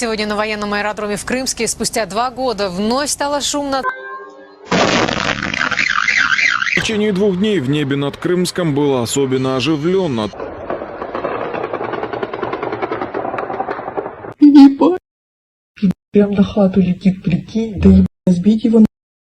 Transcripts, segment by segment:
Сегодня на военном аэродроме в Крымске спустя два года вновь стало шумно. В течение двух дней в небе над Крымском было особенно оживленно. Ебать. Прям на хату летит, прикинь. Да ебать, сбить его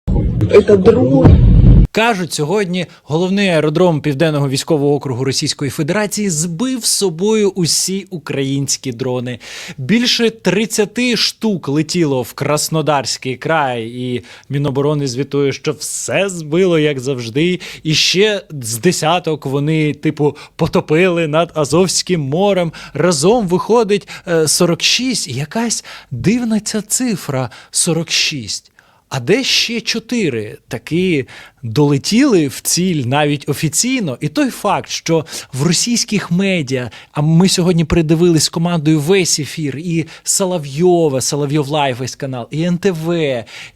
нахуй. Это дрон. Кажуть, сьогодні головний аеродром Південного військового округу Російської Федерації збив з собою усі українські дрони. Більше 30 штук летіло в Краснодарський край, і Міноборони звітує, що все збило як завжди. І ще з десяток вони, типу, потопили над Азовським морем. Разом виходить е, 46. І якась дивна ця цифра 46. А де ще чотири таки долетіли в ціль навіть офіційно? І той факт, що в російських медіа, а ми сьогодні придивились командою весь ефір, і Соловйова, Соловйов Лайв весь канал, і НТВ,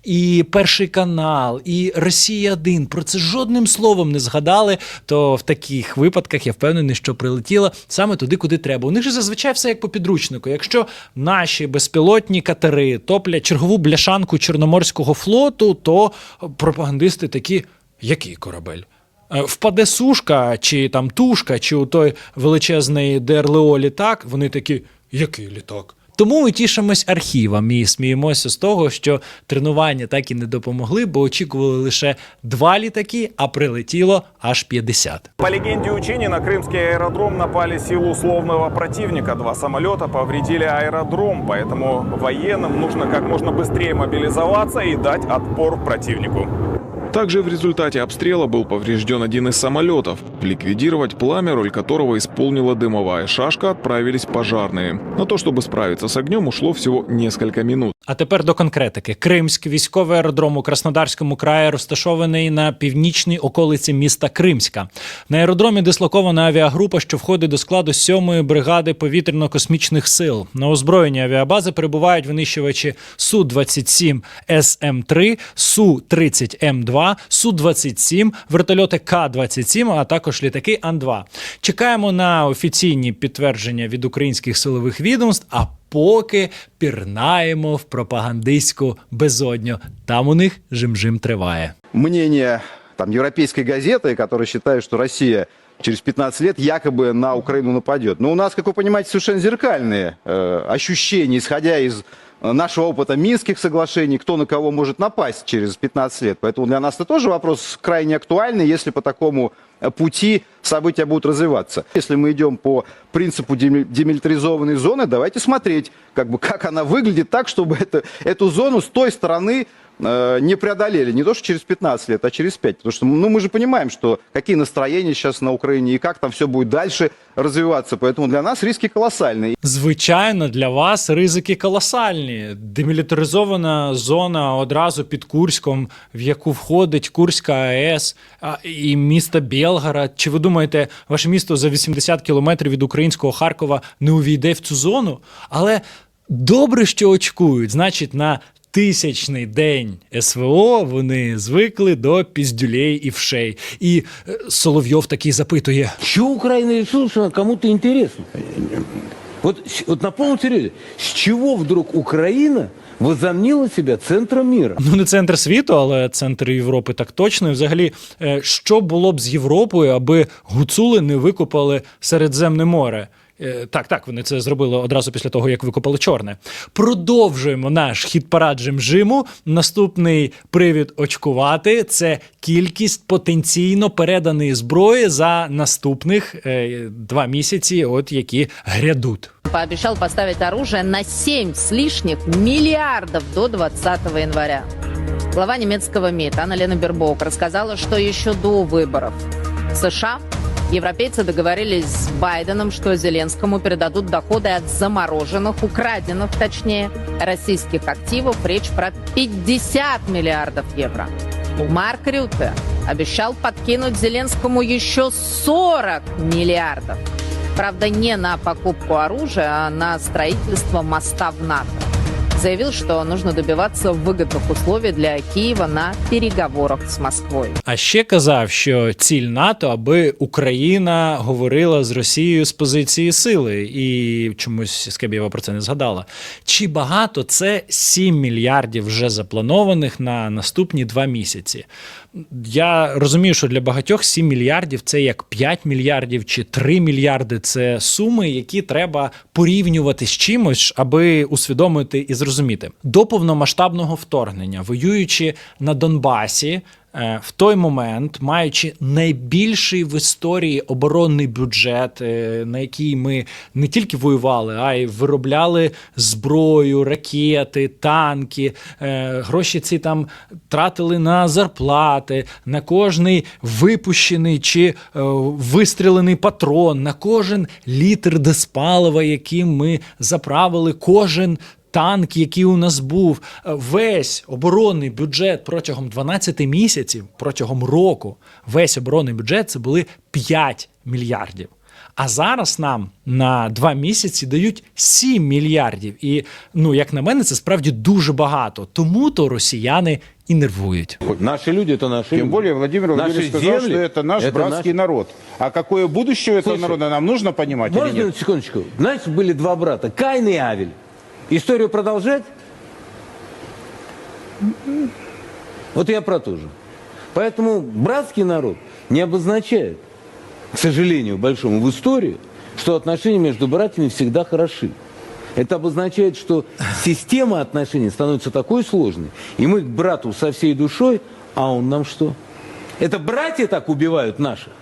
і Перший канал, і Росія 1 про це жодним словом не згадали. То в таких випадках я впевнений, що прилетіло саме туди, куди треба. У них же зазвичай все як по підручнику. Якщо наші безпілотні катери топлять чергову бляшанку Чорноморського флоту, то пропагандисти такі, який корабель? Е, Впаде сушка, чи там тушка, чи у той величезний ДРЛО літак, вони такі, який літак? Тому ми тішимось архівам і сміємося з того, що тренування так і не допомогли, бо очікували лише два літаки, а прилетіло аж 50. По легенде учений, на крымский аэродром напали силу условного противника. Два самолета повредили аэродром, поэтому военным нужно как можно быстрее мобилизоваться и дать отпор противнику. Также в результате обстрела был поврежден один из самолетов. Ликвидировать пламя, роль которого исполнила дымовая шашка, отправились пожарные. На то, чтобы справиться с огнем, ушло всего несколько минут. А тепер до конкретики. Кримськ, військовий аеродром у Краснодарському краї, розташований на північній околиці міста Кримська. На аеродромі дислокована авіагрупа, що входить до складу 7-ї бригади повітряно-космічних сил. На озброєнні авіабази перебувають винищувачі Су-27 СМ-3, Су-30М2, Су-27, вертольоти К-27, а також літаки Ан-2. Чекаємо на офіційні підтвердження від українських силових відомств. А поки пірнаємо в пропагандистську безодню. Там у них жим-жим триває. мнение там, европейской газеты, которая считает, что Россия через 15 лет якобы на Украину нападет. Но у нас, как вы понимаете, совершенно зеркальные э, ощущения, исходя из э, нашего опыта Минских соглашений, кто на кого может напасть через 15 лет. Поэтому для нас это тоже вопрос крайне актуальный, если по такому э, пути события будут развиваться. Если мы идем по принципу деми- демилитаризованной зоны, давайте смотреть, как, бы, как она выглядит так, чтобы это, эту зону с той стороны не преодолели. Не то, что через 15 лет, а через 5. Потому что ну, мы же понимаем, что какие настроения сейчас на Украине и как там все будет дальше развиваться. Поэтому для нас риски колоссальные. Звичайно, для вас ризики колосальні. Демілітаризована зона одразу під Курськом, в яку входить Курська АЕС а, і місто Білгород. Чи ви думаєте, ваше місто за 80 кілометрів від українського Харкова не увійде в цю зону? Але добре, що очкують. Значить, на тисячний день СВО вони звикли до піздюлей і вшей. І е, Соловйов такий запитує: Чего Украина решила, что кому-то интересна? Вот, с- вот на полном серьезе, с чего вдруг Украина возомнила себя центром мира? Ну, не центр світу, але центр Європи так точно. І взагалі, е, що було б з Європою, аби гуцули не викопали Середземне море? Е, Так, так, вони це зробили одразу після того, як викопали чорне. Продовжуємо наш хід парад жиму. Наступний привід очкувати це кількість потенційно переданої зброї за наступних е, два місяці, от які грядуть. пообещал поставить оружие на 7 с лишних миллиардов до 20 января. Глава немецкого МИД Анна-Лена Бербок рассказала, что еще до выборов США европейцы договорились с Байденом, что Зеленскому передадут доходы от замороженных, украденных, точнее, российских активов. Речь про 50 миллиардов евро. Марк Рютте обещал подкинуть Зеленскому еще 40 миллиардов. Правда, не на покупку оружия, а на строительство моста в НАТО. Заявил, что нужно добиваться выгодных условий для Киева на переговорах с Москвой. А ще казав, що ціль НАТО, аби Україна говорила з Росією з позиції сили, і чомусь Скабєва про це не згадала. Чи багато це 7 мільярдів вже запланованих на наступні два місяці? Я розумію, що для багатьох 7 мільярдів це як 5 мільярдів чи 3 мільярди це суми, які треба порівнювати з чимось, аби усвідомити і зрозуміти. До повномасштабного вторгнення, воюючи на Донбасі. Е, В той момент, маючи найбільший в історії оборонний бюджет, е, на який ми не тільки воювали, а й виробляли зброю, ракети, танки, е, гроші ці там тратили на зарплати, на кожний випущений чи вистрілений патрон, на кожен літр диспалива, яким ми заправили, кожен танк, який у нас був, е, весь оборонний бюджет протягом 12 місяців, протягом року, весь оборонний бюджет це були 5 мільярдів. А зараз нам на два місяці дають 7 мільярдів. І ну, як на мене, це справді дуже багато. Тому то росіяни і нервують. Наши люди это наши Тем люди. более Владимир Наши Владимирович сказал, земли что это наш это братский наш- народ. А какое будущее этого Слушай, народа нам нужно понимать или Можно нет? на секундочку? Знаете, были два брата, Каин и Авель. Историю продолжать? Вот я про то же. Поэтому братский народ не обозначает, к сожалению, большому в истории, что отношения между братьями всегда хороши. Это обозначает, что система отношений становится такой сложной, и мы к брату со всей душой, а он нам что? Это братья так убивают наших?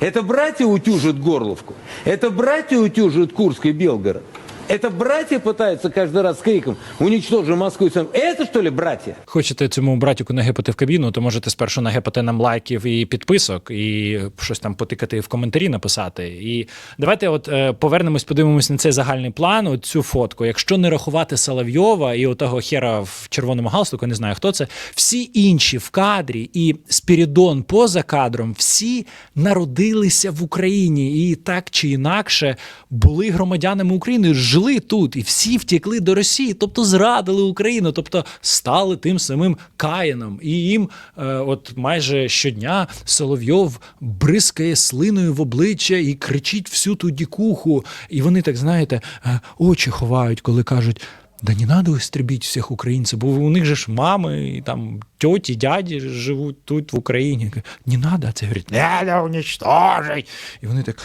Это братья утюжат Горловку? Это братья утюжат Курск и Белгород? Это братья пытаются каждый раз с криком «Уничтожим Москву». и всем». Это что ли братья? Хочете цьому братіку нагепати в кабіну, то можете спершу нагепати нам лайків і підписок, і щось там потикати в коментарі написати. І давайте от е, повернемось, подивимось на цей загальний план, от цю фотку. Якщо не рахувати Соловйова і отого хера в червоному галстуку, не знаю хто це, всі інші в кадрі і Спірідон поза кадром, всі народилися в Україні і так чи інакше були громадянами України, жили тут, і всі втекли до Росії, тобто зрадили Україну, тобто стали тим самим Каїном. І їм, е, от майже щодня, Соловйов бризкає слиною в обличчя і кричить всю ту дікуху. І вони так знаєте, е, очі ховають, коли кажуть. Да не надо истребить всіх українців, бо у них же ж мами, і там тьоті, дяді живуть тут в Україні. Не надо, а це говорить, надо уничтожить. І вони так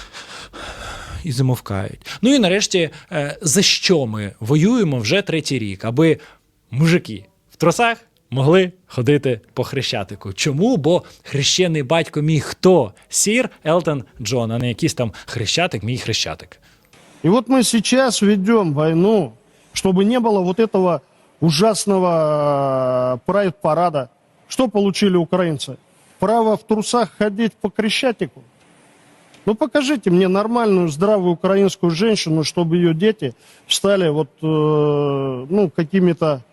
і замовкають. Ну і нарешті, е, за що ми воюємо вже третій рік, аби мужики в тросах могли ходити по хрещатику. Чому? Бо хрещений батько мій хто? Сір Елтон Джон, а не якийсь там хрещатик, мій хрещатик. И вот мы сейчас ведем войну, чтобы не было вот этого ужасного э, прайд-парада. Что получили украинцы? Право в трусах ходить по Крещатику? Ну покажите мне нормальную, здравую украинскую женщину, чтобы ее дети стали вот, э, ну, какими-то,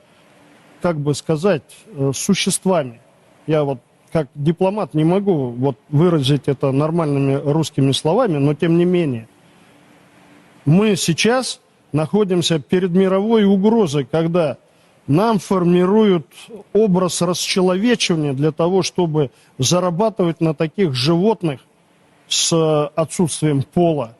как бы сказать, э, существами. Я вот как дипломат не могу вот выразить это нормальными русскими словами, но тем не менее. Мы сейчас находимся перед мировой угрозой, когда нам формируют образ расчеловечивания для того, чтобы зарабатывать на таких животных с э, отсутствием пола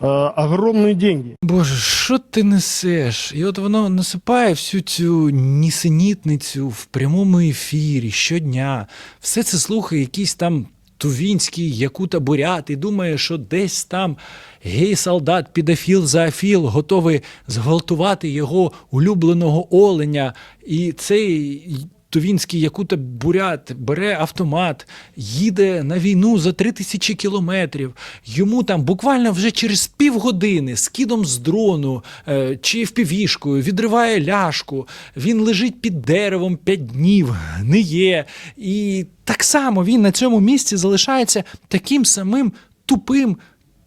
э, огромные деньги. Боже, що ти несеш? І от воно насипає всю цю нісенітницю в прямому ефірі щодня. Все це слухає якийсь там тувінський якута бурят і думає, що десь там гей-солдат, підофіл, зоофіл готовий зґвалтувати його улюбленого оленя. І цей Тувінський якута бурят бере автомат, їде на війну за три тисячі кілометрів. Йому там буквально вже через півгодини скидом з дрону е, чи впівішкою відриває ляшку. Він лежить під деревом п'ять днів, не є. І так само він на цьому місці залишається таким самим тупим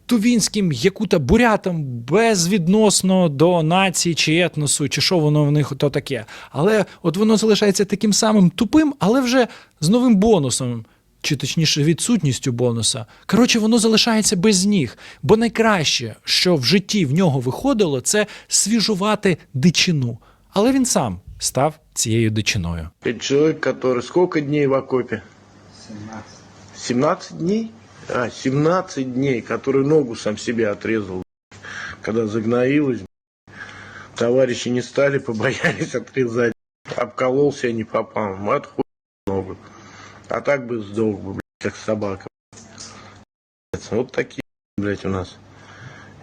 тувінським якута бурятам безвідносно до нації чи етносу, чи що воно в них то таке. Але от воно залишається таким самим тупим, але вже з новим бонусом. Чи точніше відсутністю бонуса. Коротше, воно залишається без ніг. Бо найкраще, що в житті в нього виходило, це свіжувати дичину. але він сам став цією дичиною. Человек, который сколько дней в окопе? 17. 17 дней? А, 17 дней, который ногу сам себе отрезал. Когда загноилась, товарищи не стали, побоялись отрезать. Обкололся не попал. Мат хуй ногу. А так бы сдох бы, блядь, как собака. Вот такие, блядь, у нас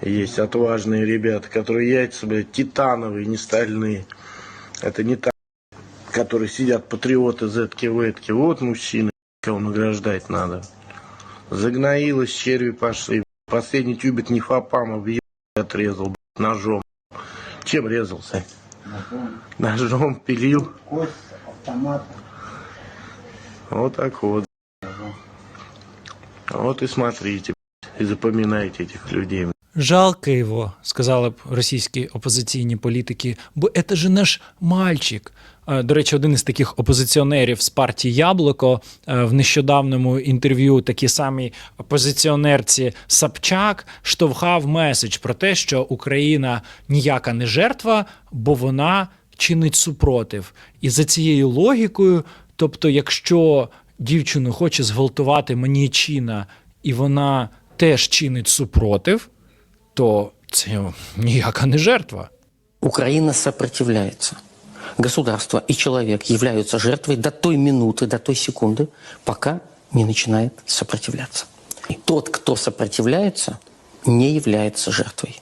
есть отважные ребята, которые яйца, блядь, титановые, не стальные. Это не так которые сидят патриоты зетки ветки Вот мужчины, кого награждать надо. Загноилось, черви пошли. Последний тюбик нефапама в еб отрезал блядь, ножом. Чем резался? Ножом. Ножом пилил. Кость, автомат. Вот так вот. Вот и смотрите блядь, и запоминайте этих людей. Жалко його, сказали б російські опозиційні політики, бо це же наш мальчик. Е, До речі, один із таких опозиціонерів з партії Яблуко е, в нещодавньому інтерв'ю такі самі опозиціонерці Сапчак штовхав меседж про те, що Україна ніяка не жертва, бо вона чинить супротив. І за цією логікою, тобто, якщо дівчину хоче зґвалтувати маніячина, і вона теж чинить супротив, то це ніяка не жертва. Украина сопротивляется. Государство и человек являются жертвой до той минуты, до той секунды, пока не начинает сопротивляться. И тот, кто сопротивляется, не является жертвой.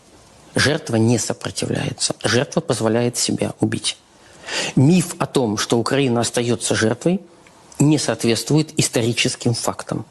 Жертва не сопротивляется. Жертва позволяет себя убить. Миф о том, что Украина остается жертвой, не соответствует историческим фактам.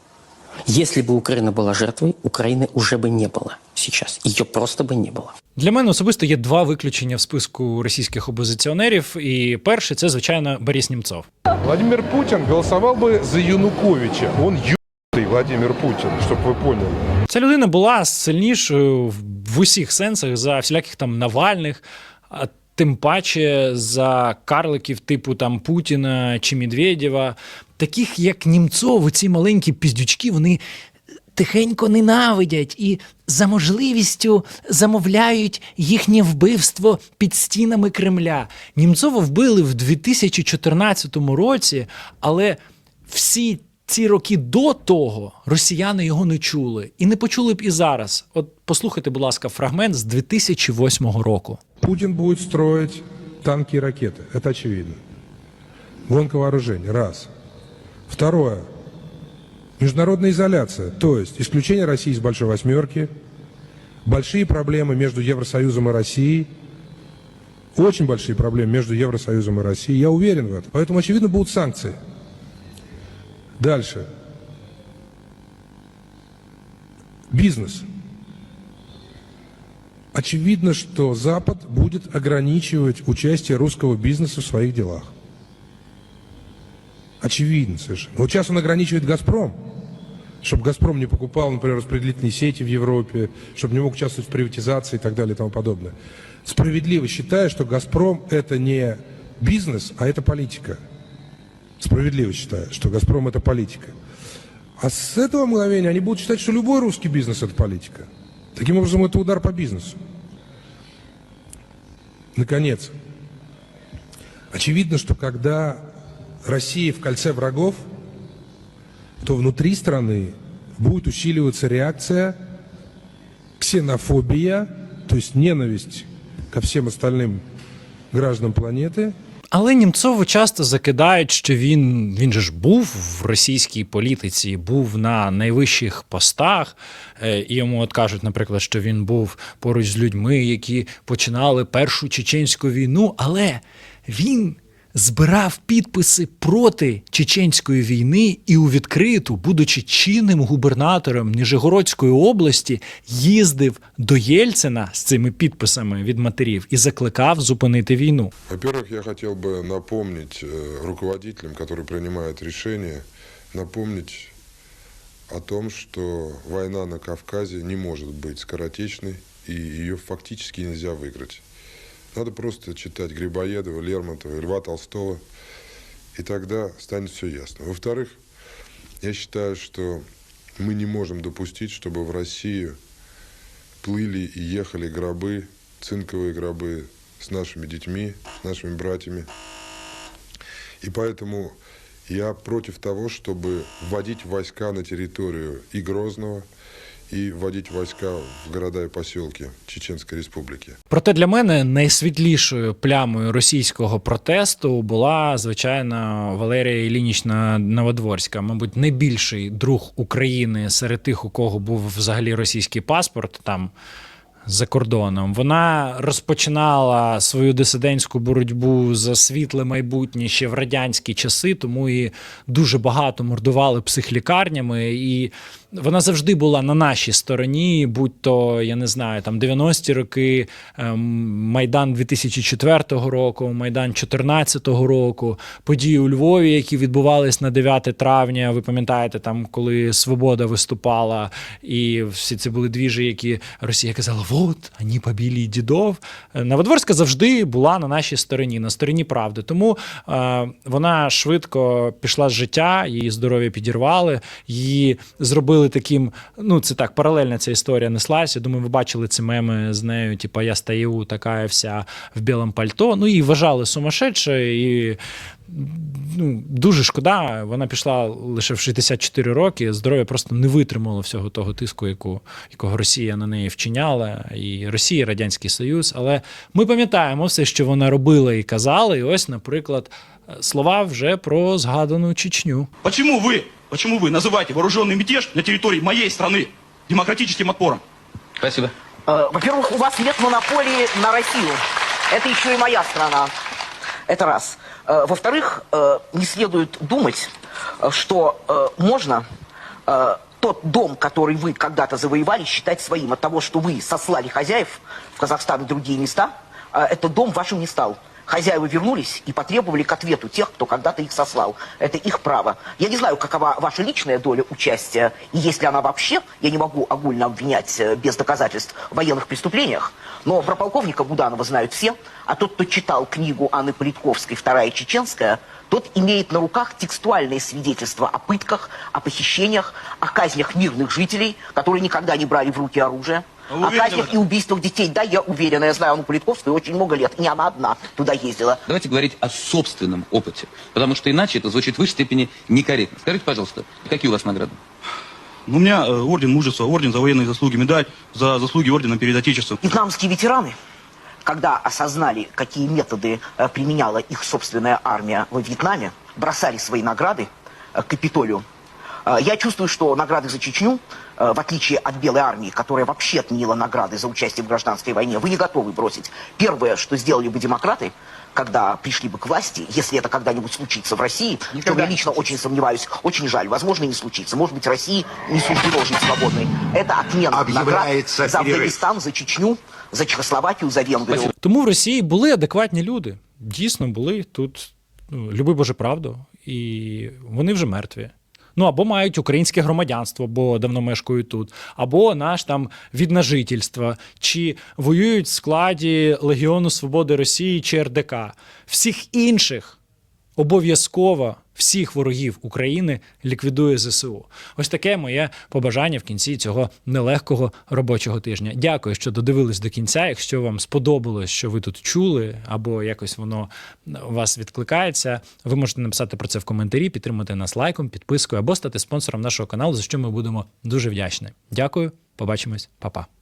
Если бы Украина была жертвой, Украины уже бы не было сейчас. Ее просто бы не было. Для мене особисто є два виключення в списку російських опозиціонерів. І перший це, звичайно, Борис Німцов. Владимир Путин голосовал бы за Януковича. Он ебаный Владимир Путин, чтобы вы поняли. Ця людина була сильнішою в- в усіх сенсах за всіляких там Навальних, а тим паче за карликів типу там Путіна чи Медведєва. Таких як Німцов, ці маленькі піздючки, вони тихенько ненавидять і за можливістю замовляють їхнє вбивство під стінами Кремля. Німцова вбили в 2014 році, але всі ці роки до того росіяни його не чули і не почули б і зараз. От послухайте, будь ласка, фрагмент з 2008 року. Путин будет строить танки и ракеты. Это очевидно. Гонка вооружений. Раз. Второе. Международная изоляция. То есть исключение России из Большой Восьмерки. Большие проблемы между Евросоюзом и Россией. Очень большие проблемы между Евросоюзом и Россией. Я уверен в этом. Поэтому, очевидно, будут санкции. Дальше. Бизнес. Очевидно, что Запад будет ограничивать участие русского бизнеса в своих делах. Очевидно совершенно. Вот сейчас он ограничивает «Газпром», чтобы «Газпром» не покупал, например, распределительные сети в Европе, чтобы не мог участвовать в приватизации и так далее и тому подобное. Справедливо считаю, что «Газпром» — это не бизнес, а это политика. Справедливо считаю, что «Газпром» — это политика. А с этого мгновения они будут считать, что любой русский бизнес – это политика. Таким образом, это удар по бизнесу. Наконец, очевидно, что когда Россия в кольце врагов, то внутри страны будет усиливаться реакция, ксенофобия, то есть ненависть ко всем остальным гражданам планеты – Але Німцову часто закидають, що він, він же ж був в російській політиці, був на найвищих постах. Е, І йому от кажуть, наприклад, що він був поруч з людьми, які починали першу чеченську війну, але він збирав підписи проти чеченської війни і у відкриту, будучи чинним губернатором Ніжегородської області, їздив до Єльцина з цими підписами від матерів і закликав зупинити війну. Во-первых, я хотел бы напомнить э, руководителям, которые принимают решения, напомнить о том, что война на Кавказе не может быть скоротечной, и ее фактически нельзя выиграть. Надо просто читать Грибоедова, Лермонтова, Льва Толстого, и тогда станет все ясно. Во-вторых, я считаю, что мы не можем допустить, чтобы в Россию плыли и ехали гробы, цинковые гробы с нашими детьми, с нашими братьями. И поэтому я против того, чтобы вводить войска на территорию и Грозного, и вводить войска в города и поселки Чеченской Республики. Проте для мене найсвітлішою плямою російського протесту була звичайно Валерія Ілінічна Новодворська, мабуть, найбільший друг України серед тих, у кого був взагалі російський паспорт там. За кордоном вона розпочинала свою дисидентську боротьбу за світле майбутнє ще в радянські часи, тому і дуже багато мордували психлікарнями, і вона завжди була на нашій стороні, будь то я не знаю, там 90-ті роки, ем, Майдан 2004 року, Майдан 2014 року, події у Львові, які відбувались на 9 травня. Ви пам'ятаєте, там коли Свобода виступала, і всі це були двіжі, які Росія казала: от вони побили дідов. Е, Новодворська завжди була на нашій стороні, на стороні правди. Тому е, вона швидко пішла з життя, її здоров'я підірвали, її зробили таким. Ну, це так, паралельна ця історія неслася. Думаю, ви бачили ці меми з нею, типу, я стою, така вся в білому пальто. Ну, її вважали сумасшедшою, і ну, дуже шкода. Вона пішла лише в 64 роки. Здоров'я просто не витримало всього того тиску, яку, якого Росія на неї вчиняла, і Росія, і Радянський Союз. Але ми пам'ятаємо все, що вона робила і казала. І ось, наприклад, слова вже про згадану Чечню. Почему вы, почему вы называете вооруженный мятеж на территории моей страны демократическим отпором? Спасибо. Э, Во-первых, у вас нет монополии на Россию. Это еще и моя страна. Это раз. Э, Во-вторых, э, не следует думать, что э, можно э, тот дом, который вы когда-то завоевали, считать своим. От того, что вы сослали хозяев в Казахстан и другие места, э, этот дом вашим не стал. Хозяева вернулись и потребовали к ответу тех, кто когда-то их сослал. Это их право. Я не знаю, какова ваша личная доля участия, и если она вообще, я не могу огульно обвинять э, без доказательств в военных преступлениях, но про полковника Буданова знают все, а тот, кто читал книгу Анны Политковской «Вторая чеченская», тот имеет на руках текстуальные свидетельства о пытках, о похищениях, о казнях мирных жителей, которые никогда не брали в руки оружие. О казнях и убийствах детей. Да, я уверена, я знаю Анну Политковскую очень много лет. И не она одна туда ездила. Давайте говорить о собственном опыте, потому что иначе это звучит в высшей степени некорректно. Скажите, пожалуйста, какие у вас награды? Ну, У меня э, орден мужества, орден за военные заслуги, медаль за заслуги ордена перед Отечеством. Вьетнамские ветераны, когда осознали, какие методы э, применяла их собственная армия во Вьетнаме, бросали свои награды э, к Капитолию. Э, Я чувствую, что награды за Чечню, э, в отличие от Белой армии, которая вообще отменила награды за участие в гражданской войне, вы не готовы бросить. Первое, что сделали бы демократы, когда пришли бы к власти, если это когда-нибудь случится в России, в чем я лично очень сомневаюсь, очень жаль, возможно, и не случится. Может быть, России не суждено жить свободной. Это отмена наград за Афганистан, за Чечню, за Чехословакию, за Венгрию. Тому в Росії були адекватні люди. Дійсно були тут. Ну, люби Боже правду, і вони вже мертві. Ну або мають українське громадянство, бо давно мешкають тут, або наш там від нажительства, чи воюють в складі Легіону Свободи Росії чи РДК. Всіх інших обов'язково всіх ворогів України ліквідує ЗСУ. Ось таке моє побажання в кінці цього нелегкого робочого тижня. Дякую, що додивились до кінця. Якщо вам сподобалось, що ви тут чули, або якось воно у вас відкликається, ви можете написати про це в коментарі, підтримати нас лайком, підпискою або стати спонсором нашого каналу, за що ми будемо дуже вдячні. Дякую, побачимось, Па-па.